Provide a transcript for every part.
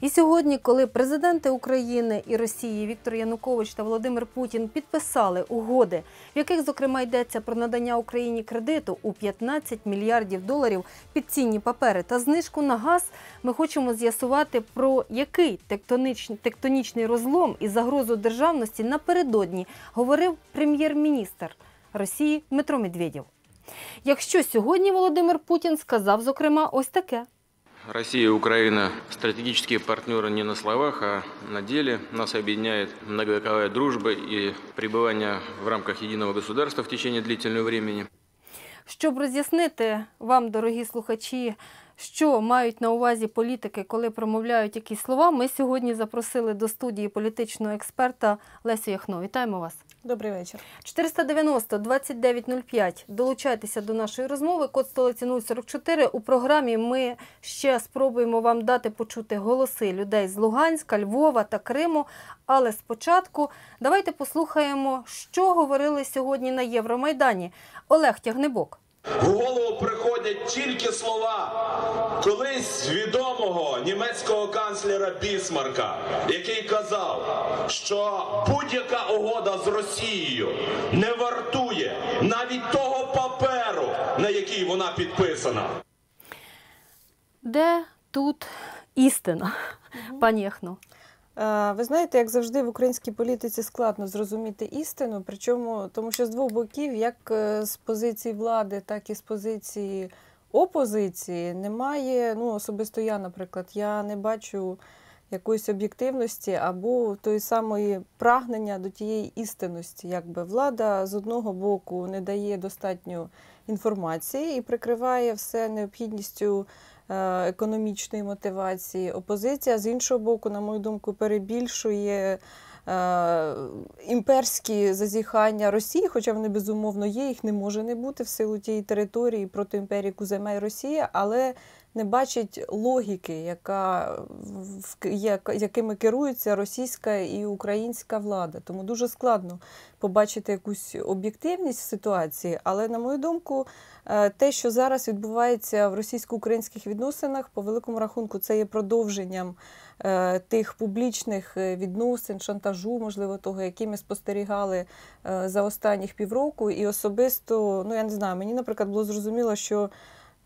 І сьогодні, коли президенти України і Росії Віктор Янукович та Володимир Путін підписали угоди, в яких зокрема йдеться про надання Україні кредиту у 15 мільярдів доларів під цінні папери та знижку на газ, ми хочемо з'ясувати про який тектонічний, тектонічний розлом і загрозу державності напередодні говорив прем'єр-міністр Росії Дмитро Медведєв. Якщо сьогодні Володимир Путін сказав, зокрема, ось таке. Россия и Украина – стратегические партнеры не на словах, а на деле. Нас объединяет многовековая дружба и пребывание в рамках единого государства в течение длительного времени. Щоб роз'яснити вам, дорогі слухачі, що мають на увазі політики, коли промовляють якісь слова, ми сьогодні запросили до студії політичного експерта Лесю Яхно. Вітаємо вас. Добрий вечір. 490 2905. Долучайтеся до нашої розмови. Код столиці 044. У програмі ми ще спробуємо вам дати почути голоси людей з Луганська, Львова та Криму. Але спочатку давайте послухаємо, що говорили сьогодні на Євромайдані. Олег Тягнебок. В голову приходять тільки слова колись відомого німецького канцлера Бісмарка, який казав, що будь-яка угода з Росією не вартує навіть того паперу, на який вона підписана. Де тут істина, пані Яхно? Е, Ви знаєте, як завжди в українській політиці складно зрозуміти істину, причому тому, що з двох боків, як е, з позиції влади, так і з позиції опозиції, немає. Ну, особисто я, наприклад, я не бачу якоїсь об'єктивності або тої самої прагнення до тієї істинності. Якби влада з одного боку не дає достатньо інформації і прикриває все необхідністю економічної мотивації. Опозиція з іншого боку, на мою думку, перебільшує. е, Імперські зазіхання Росії, хоча вони безумовно є, їх не може не бути в силу тієї території проти імперії, яку і Росія, але не бачить логіки, яка якими керується російська і українська влада. Тому дуже складно побачити якусь об'єктивність ситуації. Але на мою думку, е, те, що зараз відбувається в російсько-українських відносинах, по великому рахунку, це є продовженням е, тих публічних е, відносин, шантажу, можливо, того, які ми спостерігали за останніх півроку. І особисто, ну я не знаю, мені, наприклад, було зрозуміло, що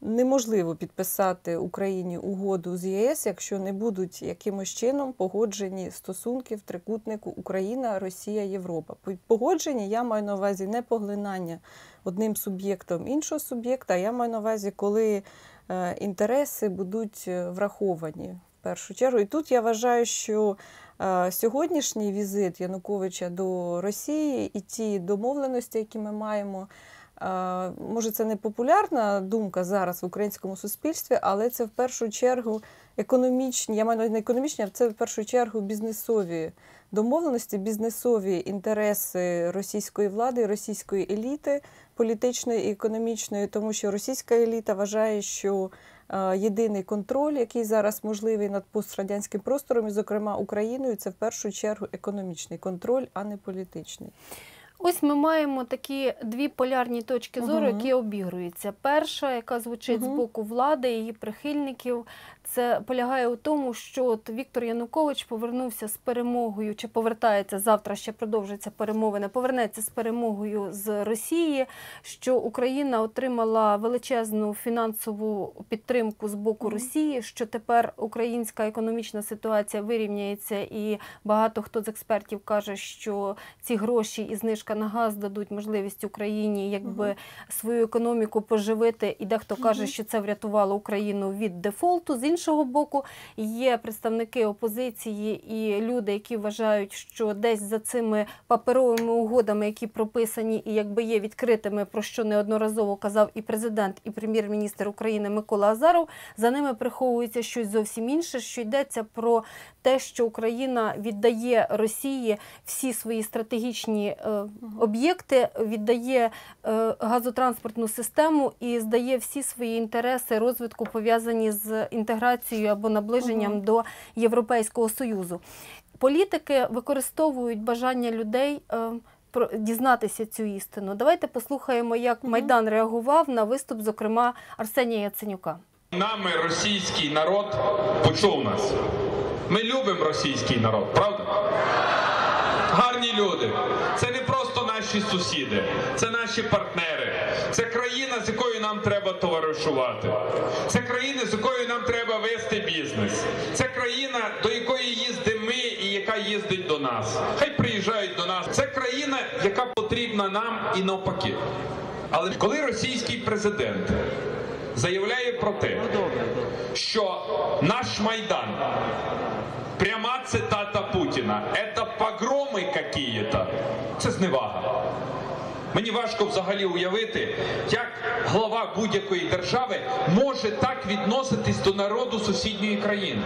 неможливо підписати Україні угоду з ЄС, якщо не будуть якимось чином погоджені стосунки в трикутнику Україна, Росія, Європа. Погоджені я маю на увазі не поглинання одним суб'єктом іншого суб'єкта. Я маю на увазі, коли е, інтереси будуть е, враховані в першу чергу. І тут я вважаю, що е, сьогоднішній візит Януковича до Росії і ті домовленості, які ми маємо. Може, це не популярна думка зараз в українському суспільстві, але це в першу чергу економічні, я маю не економічні, а це в першу чергу бізнесові домовленості, бізнесові інтереси російської влади, російської еліти політичної і економічної, тому що російська еліта вважає, що єдиний контроль, який зараз можливий над пострадянським простором, і, зокрема Україною, це в першу чергу економічний контроль, а не політичний. Ось ми маємо такі дві полярні точки зору, угу. які обігруються. Перша, яка звучить з боку влади, її прихильників, це полягає у тому, що от Віктор Янукович повернувся з перемогою, чи повертається завтра, ще продовжаться перемовини, повернеться з перемогою з Росії, що Україна отримала величезну фінансову підтримку з боку Мгм. Росії, що тепер українська економічна ситуація вирівняється, і багато хто з експертів каже, що ці гроші і знижка на газ дадуть можливість Україні якби Мгм. свою економіку поживити. І дехто каже, Мгм. що це врятувало Україну від дефолту. З іншого боку, є представники опозиції і люди, які вважають, що десь за цими паперовими угодами, які прописані і якби є відкритими, про що неодноразово казав і президент, і прем'єр-міністр України Микола Азаров, за ними приховується щось зовсім інше, що йдеться про те, що Україна віддає Росії всі свої стратегічні е, об'єкти, віддає е, газотранспортну систему і здає всі свої інтереси розвитку пов'язані з інтеграцією або наближенням угу. до Європейського Союзу. Політики використовують бажання людей. е, про дізнатися цю істину. Давайте послухаємо, як Майдан реагував на виступ, зокрема Арсенія Яценюка. Нами російський народ почув нас. любимо російський народ, правда? Гарні люди. Це не просто наші сусіди, це наші партнери. Це країна, з якою нам треба товаришувати. Це країна, з якою нам треба вести бізнес. Це країна, до якої їздимо ми і яка їздить до нас. Хай приїжджають до нас. Це країна, яка потрібна нам і навпаки. Але коли російський президент заявляє про те, що наш майдан Пряма цитата Путіна. Это погроми какие-то. Це зневага. Мені важко взагалі уявити, як глава будь-якої держави може так відноситись до народу сусідньої країни.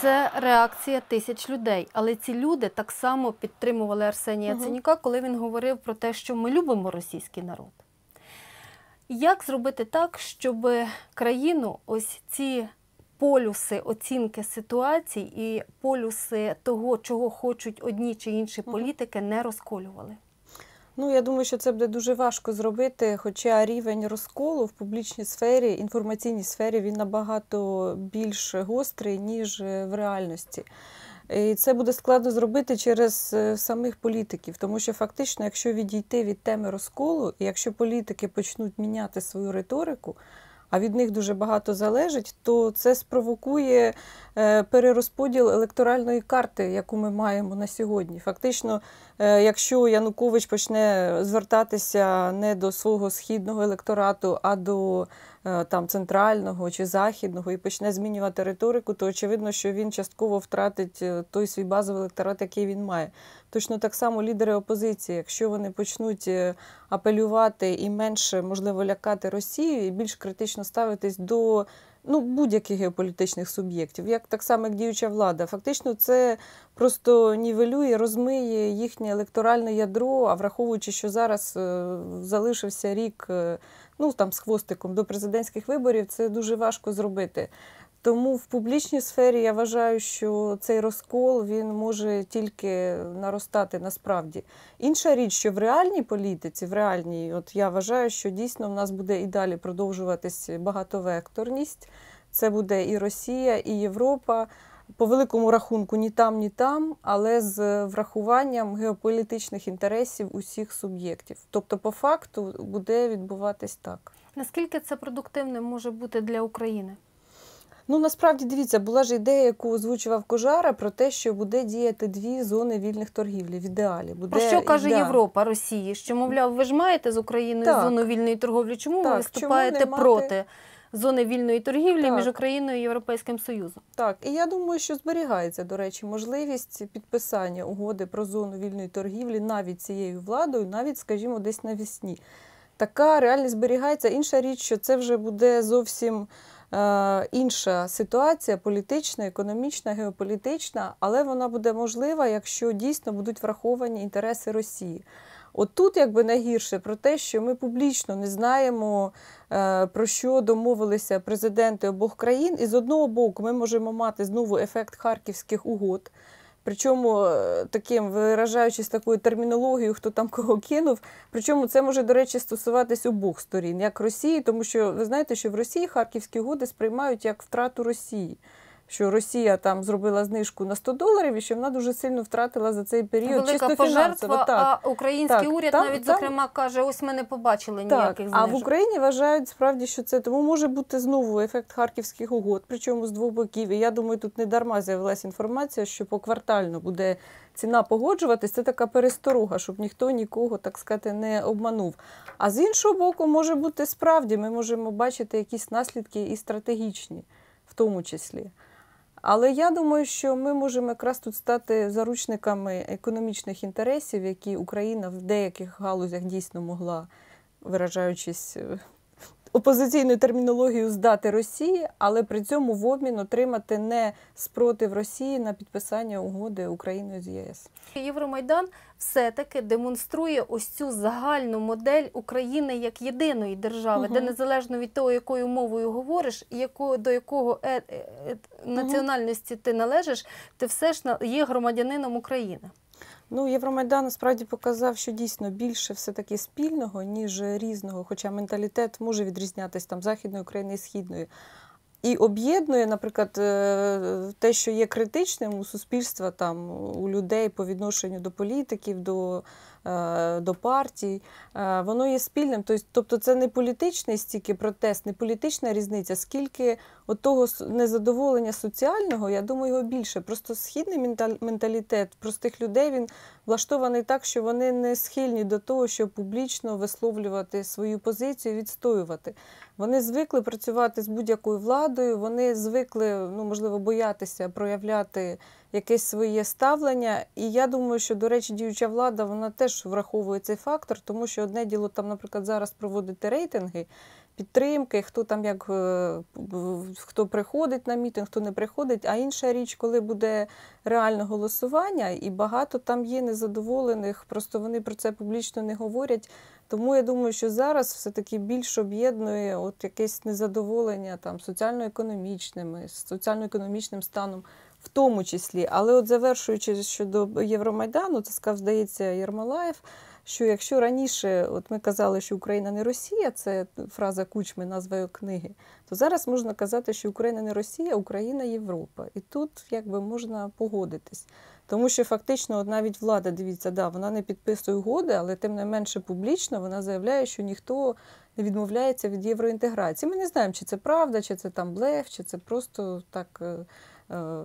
Це реакція тисяч людей. Але ці люди так само підтримували Арсенія Яценюка, коли він говорив про те, що ми любимо російський народ. Як зробити так, щоб країну ось ці полюси оцінки ситуацій і полюси того, чого хочуть одні чи інші політики, не розколювали? Ну, я думаю, що це буде дуже важко зробити, хоча рівень розколу в публічній сфері, інформаційній сфері, він набагато більш гострий, ніж е, в реальності. І це буде складно зробити через е, самих політиків, тому що фактично, якщо відійти від теми розколу, і якщо політики почнуть міняти свою риторику, а від них дуже багато залежить, то це спровокує е, перерозподіл електоральної карти, яку ми маємо на сьогодні. Фактично, якщо Янукович почне звертатися не до свого східного електорату, а до е, там центрального чи західного, і почне змінювати риторику, то очевидно, що він частково втратить е, той свій базовий електорат, який він має. Точно так само лідери опозиції, якщо вони почнуть е, апелювати і менше можливо лякати Росію, і більш критично ставитись до ну, будь-яких геополітичних суб'єктів, як так само як діюча влада. Фактично, це просто нівелює, розмиє їхнє електоральне ядро. А враховуючи, що зараз е, залишився рік, е, ну там з хвостиком до президентських виборів, це дуже важко зробити. Тому в публічній сфері я вважаю, що цей розкол він може тільки наростати насправді. Інша річ, що в реальній політиці, в реальній, от я вважаю, що дійсно в нас буде і далі продовжуватись багатовекторність. Це буде і Росія, і Європа. По великому рахунку ні там, ні там, але з врахуванням геополітичних інтересів усіх суб'єктів. Тобто, по факту буде відбуватись так. Наскільки це продуктивним може бути для України? Ну насправді дивіться, була ж ідея, яку озвучував Кожара, про те, що буде діяти дві зони вільних торгівлі в ідеалі. Буде Про що каже да. Європа Росії? Що мовляв, ви ж маєте з Україною Так. зону вільної торговлі? Чому ви Так, виступаєте чому мати- проти зони вільної торгівлі Так. між Україною і Європейським Союзом? Так, і я думаю, що зберігається, до речі, можливість підписання угоди про зону вільної торгівлі навіть цією владою, навіть, скажімо, десь навесні. Така реальність зберігається. Інша річ, що це вже буде зовсім інша ситуація, політична, економічна, геополітична, але вона буде можлива, якщо дійсно будуть враховані інтереси Росії. От тут якби найгірше про те, що ми публічно не знаємо, е, про що домовилися президенти обох країн. І з одного боку, ми можемо мати знову ефект харківських угод. Причому е, таким виражаючись такою термінологією, хто там кого кинув. Причому це може, до речі, стосуватись обох сторін, як Росії, тому що ви знаєте, що в Росії харківські угоди сприймають як втрату Росії. Що Росія там зробила знижку на 100 доларів і що вона дуже сильно втратила за цей період Велика чисто пожертва. Так. а український Так, уряд там- навіть там- зокрема каже: ось ми не побачили Так, ніяких а в. Україні вважають справді, що це тому може бути знову ефект харківських угод, причому з двох боків. І я думаю, тут не дарма з'явилася інформація, що поквартально буде ціна погоджуватись. Це така пересторога, щоб ніхто нікого, так сказати, не обманув. А з іншого боку, може бути справді, ми можемо бачити якісь наслідки і стратегічні, в тому числі. Але я думаю, що ми можемо якраз тут стати заручниками економічних інтересів, які Україна в деяких галузях дійсно могла, виражаючись опозиційною термінологією, здати Росії, але при цьому в обмін отримати не спротив Росії на підписання угоди Україною з ЄС. Євромайдан все-таки демонструє ось цю загальну модель України як єдиної держави, Мгм. де незалежно від того, якою мовою говориш, і якого, до якого е, е, е, національності ти належиш, ти все ж на- є громадянином України. Ну, Євромайдан насправді показав, що дійсно більше все-таки спільного, ніж різного, хоча менталітет може відрізнятися там Західної України і Східної. І об'єднує, наприклад, е, те, що є критичним у суспільства, там, у людей по відношенню до політиків, до, до партій, е, воно є спільним. Тобто- Тобто це не політичний стільки протест, не політична різниця, скільки от того незадоволення соціального, я думаю, його більше. Просто східний менталітет простих людей він влаштований так, що вони не схильні до того, щоб публічно висловлювати свою позицію, відстоювати. Вони звикли працювати з будь-якою владою, вони звикли, ну можливо, боятися проявляти якесь своє ставлення. І я думаю, що, до речі, діюча влада вона теж враховує цей фактор, тому що одне діло там, наприклад, зараз проводити рейтинги. Підтримки, хто там як е, хто приходить на мітинг, хто не приходить. А інша річ, коли буде реальне голосування, і багато там є незадоволених, просто вони про це публічно не говорять. Тому я думаю, що зараз все-таки більш об'єднує от якесь незадоволення там соціально-економічними, соціально-економічним станом, в тому числі. Але от завершуючи щодо Євромайдану, це сказав, здається, Єрмолаєв. Що якщо раніше, от ми казали, що Україна не Росія, це фраза Кучми, назва його книги, то зараз можна казати, що Україна не Росія, Україна Європа. І тут якби можна погодитись. Тому що фактично, от навіть влада, дивіться, да, вона не підписує угоди, але тим не менше публічно вона заявляє, що ніхто не відмовляється від євроінтеграції. Ми не знаємо, чи це правда, чи це там блеф, чи це просто так е, е,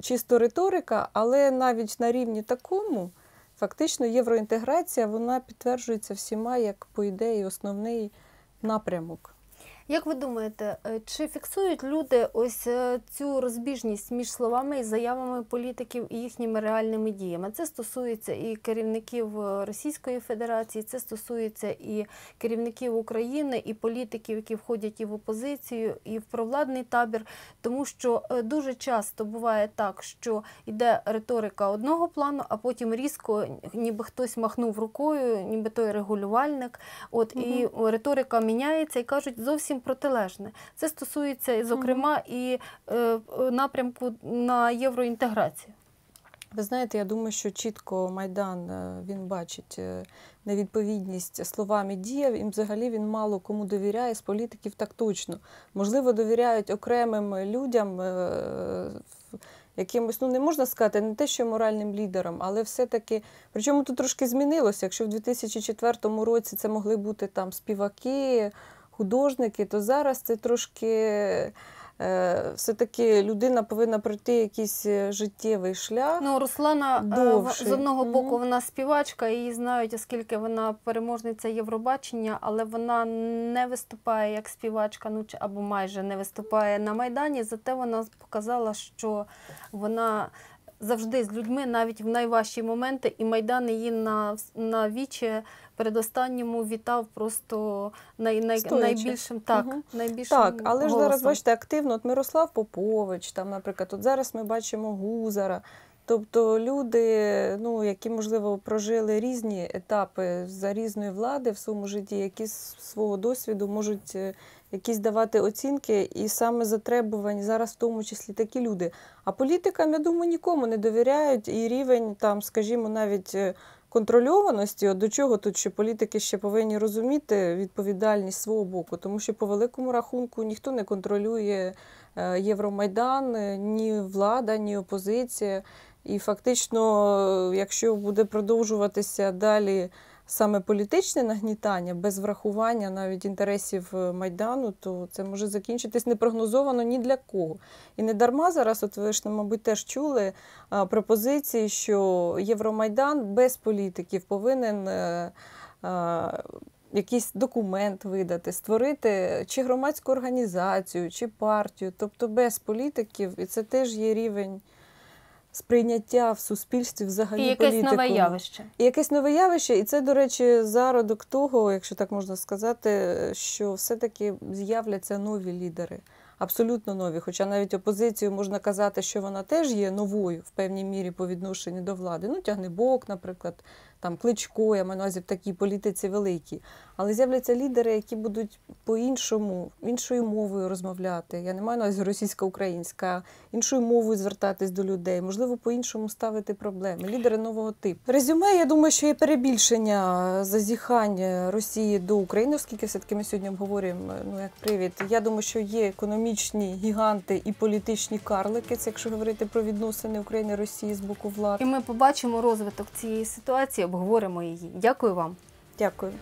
чисто риторика, але навіть на рівні такому. Фактично, євроінтеграція вона підтверджується всіма як, по ідеї, основний напрямок. Як ви думаєте, е, чи фіксують люди ось е, цю розбіжність між словами і заявами політиків і їхніми реальними діями? Це стосується і керівників е, Російської Федерації, це стосується і керівників України, і політиків, які входять і в опозицію, і в провладний табір. Тому що дуже часто буває так, що йде риторика одного плану, а потім різко, ніби хтось махнув рукою, ніби той регулювальник. От і риторика міняється і кажуть зовсім протилежне. Це стосується, зокрема, і е, е, напрямку на євроінтеграцію. Ви знаєте, я думаю, що чітко Майдан е, він бачить невідповідність словам і діям, і взагалі він мало кому довіряє з політиків так точно. Можливо, довіряють окремим людям, якимось, ну не можна сказати, не те, що моральним лідерам, але все-таки, причому тут трошки змінилося. Якщо в 2004 році це могли бути там співаки, художники, то зараз це трошки. е, Все-таки людина повинна пройти якийсь е, життєвий шлях. Ну, Руслана е, Довший. з одного боку вона співачка, її знають, оскільки вона переможниця Євробачення, але вона не виступає як співачка, ну або майже не виступає на майдані. Зате вона показала, що вона. Завжди з людьми, навіть в найважчі моменти, і Майдан її на, на вічі передостанньому вітав просто най, най, Стоячи. найбільшим, так, Мгм. найбільшим Так, але ж зараз бачите активно. От Мирослав Попович, там, наприклад, от зараз ми бачимо Гузара. Тобто люди, ну які можливо прожили різні етапи за різної влади в своєму житті, які з свого досвіду можуть е, якісь давати оцінки, і саме затребувані зараз в тому числі такі люди. А політикам, я думаю, нікому не довіряють, і рівень там, скажімо, навіть е, контрольованості, от до чого тут, що політики ще повинні розуміти відповідальність свого боку, тому що по великому рахунку ніхто не контролює е, Євромайдан, е, ні влада, ні опозиція. І фактично, якщо буде продовжуватися далі саме політичне нагнітання без врахування навіть інтересів е, майдану, то це може закінчитись непрогнозовано ні для кого. І не дарма зараз, от ви ж, мабуть, теж чули пропозиції, що Євромайдан без політиків повинен. е, Якийсь документ видати, створити чи громадську організацію, чи партію, тобто без політиків, і це теж є рівень сприйняття в суспільстві взагалі І якесь політику. нове явище. І якесь нове явище, і це, до речі, зародок того, якщо так можна сказати, що все-таки з'являться нові лідери, абсолютно нові. Хоча навіть опозицію можна казати, що вона теж є новою в певній мірі по відношенню до влади. Ну, Тягнебок, наприклад, там Кличко, я маю на увазі в політиці великій. Але з'являться лідери, які будуть по-іншому, іншою мовою розмовляти. Я не маю на увазі російсько-українська, іншою мовою звертатись до людей, можливо, по-іншому ставити проблеми. Лідери нового типу. Резюме, я думаю, що є перебільшення зазіхань Росії до України, оскільки все-таки ми сьогодні обговорюємо ну як привід. Я думаю, що є економічні гіганти і політичні карлики, це якщо говорити про відносини України Росії з боку влади. І ми побачимо розвиток цієї ситуації, обговоримо її. Дякую вам. Дякую.